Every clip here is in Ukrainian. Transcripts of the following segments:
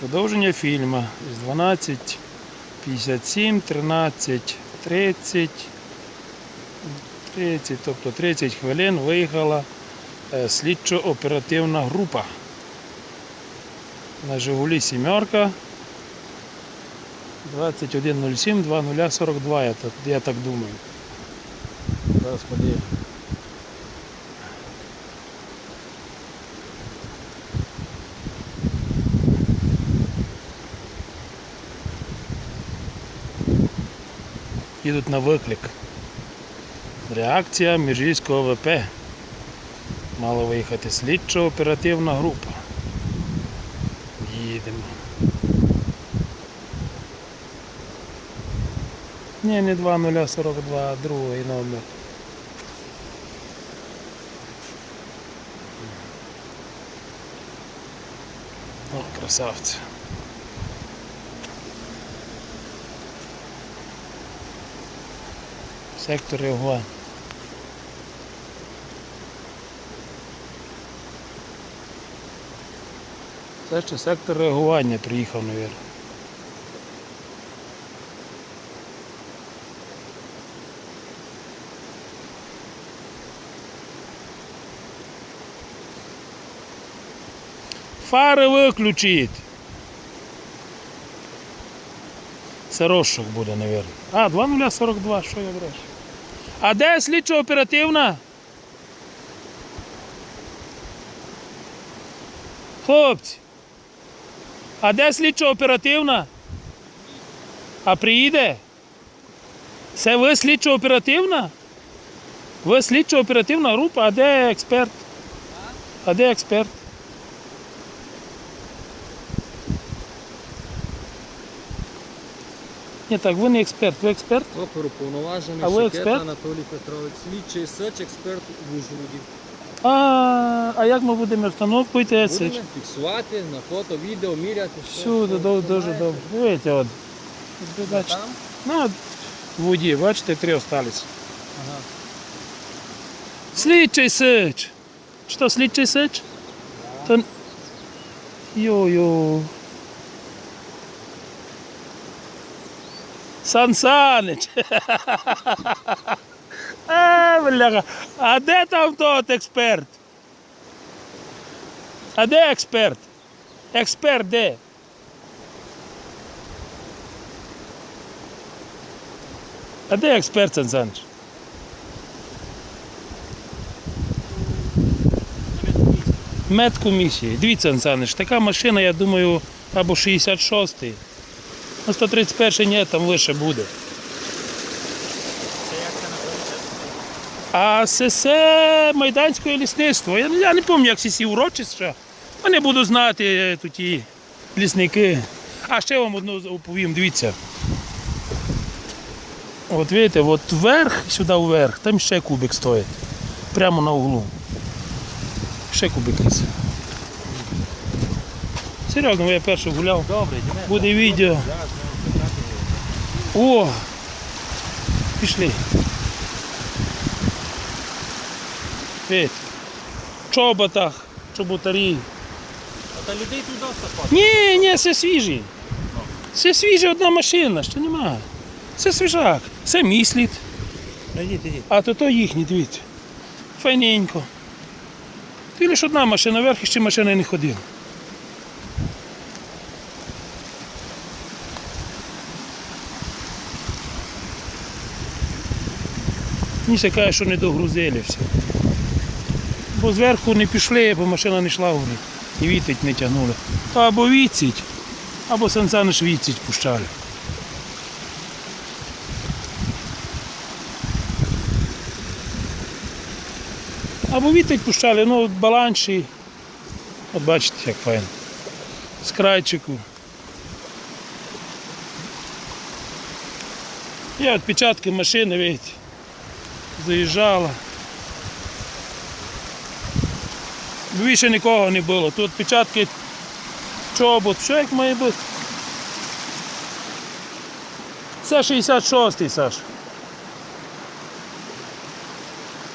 Продовження фільму з 12.57, 13.30, 30, тобто 30 хвилин виїхала е, слідчо-оперативна група. На Жигулі сімерка 2107 2042, я так, думаю. Зараз подивимось. Їдуть на виклик. Реакція Міжгірського ВП. Мала виїхати слідчо-оперативна група. Їдемо. Ні, не 2042, а другий номер. О, красавці. Сектор Ягуан. Це ще сектор реагування приїхав, мабуть. Фари виключіть. Це розшук буде, мабуть. А, 2042, що я брешу? А де слідчо оперативна? Хлопці. А де слідчо оперативна? А приїде? Це ви слідчо оперативна? Ви слідчо оперативна група, а де експерт? А де експерт? Ні, так, ви не експерт, ви експерт? Оперуповноважений А ви Шикета експерт? Анатолій Петрович, слідчий соч, експерт в Ужгороді. А, а як ми будемо встановку йти? Це Будемо фіксувати на фото, відео, міряти. все, всюди дуже, дуже знаєте. добре. Дивіться, от. Ви Бачите, Там? от в воді, бачите, три остались. Ага. Слідчий сич. Що, слідчий сич? То... Йо-йо. Сан Санич. А, бляха. А де там тот експерт? А де експерт? Експерт де? А де експерт, Сан Санич? Медкомісії. Дивіться, Сан Санич, така машина, я думаю, або 66-й. Ну, 131 ні, там вище буде. А СС Майданське лісництво. Я, я не пам'ятаю, як всі урочища. Вони буду знати е, тут ті лісники. А ще вам одну оповім, дивіться. От видите, от вверх, сюди вверх, там ще кубик стоїть. Прямо на углу. Ще кубик ліс. Серйозно, я перший гуляв. Буде відео. О! Пішли. В чоботах, чоботарі. А та людей тут достатньо. Ні, ні, це свіжі. Це свіжа одна машина, ще немає. Це свіжак. Це мій слід. А то то їхні, дивіться. Файненько. Ти лише одна машина, вверх ще машина не ходила. Міша каже, що не догрузили все. Бо зверху не пішли, бо машина не йшла вгорі. І вітить не тягнули. То або відсіть, або Сансаниш відсіть пущали. Або відтить пущали, ну от баланші. От бачите, як файно. З крайчику. Є відпечатки машини, видите. Заїжджала. Більше нікого не було. Тут відпечатки чобот, що як має бути. Це 66-й, Саш.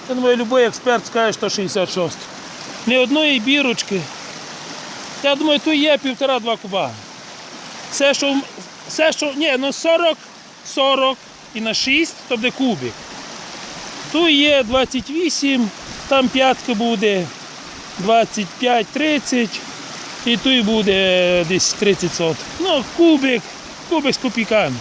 Я думаю, будь-який експерт скаже, що 66. Ні одної бірочки. Я думаю, тут є півтора-два куба. Все, що, все, що, ні, ну 40, 40 і на 6, то буде кубик. Тут є 28, там п'ятка буде 25-30, і тут буде десь 30 сот. Ну, кубик, кубик з копійками.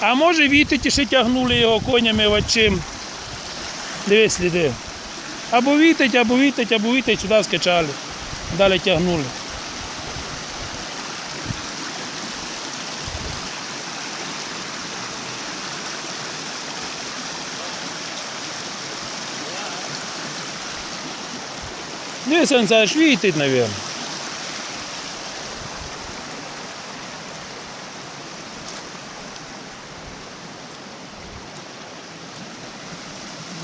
А може вітиті ще тягнули його конями вачим. Дивись сліди. Або вітить, або вітить, або вітить, сюди скачали. Далі тягнули. Дивись, він зараз вітить, мабуть.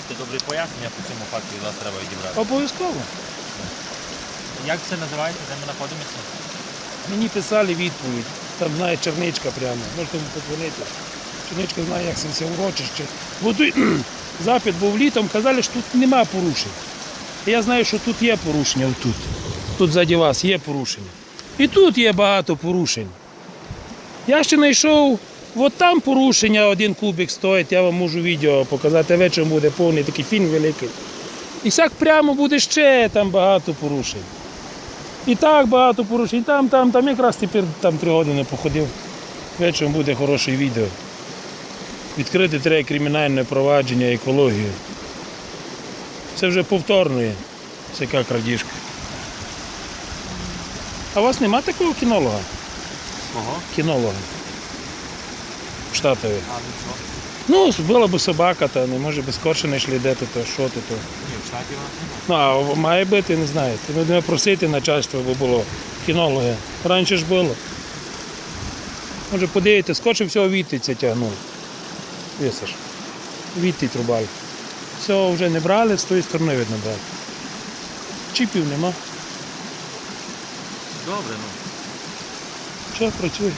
Це добре пояснення по цьому факту вас треба відібрати. Обов'язково. Як це називається, де ми знаходимося? Мені писали відповідь. Там знає черничка прямо. Можете йому подзвонити. Черничка знає, як це урочище. Бо тут запит був літом, казали, що тут нема порушень. Я знаю, що тут є порушення отут. Тут ззаді вас є порушення. І тут є багато порушень. Я ще знайшов, от там порушення, один кубик стоїть, я вам можу відео показати, вечором буде повний такий фільм великий. І сяк прямо буде ще там багато порушень. І так багато порушень. Там, там, там якраз тепер там три години походив. Вечором буде хороше відео. Відкрити треба кримінальне провадження, екологію. Це вже повторно є. Всяка крадіжка. А у вас нема такого кінолога? Кого? Кінолога. Штатові. Ну була б собака, та не може би скорше не йшли де то, то що то. то. Ні, в штаті вона. Ну, а має бути, не знаю. Ти будемо просити начальство, бо було кінологи. Раніше ж було. Може подивитися, скорше всього вітиця тягнули. Висиш. Віти трубали. Все вже не брали, з тої сторони видно брали. Чіпів нема. Добре, ну. Що працює?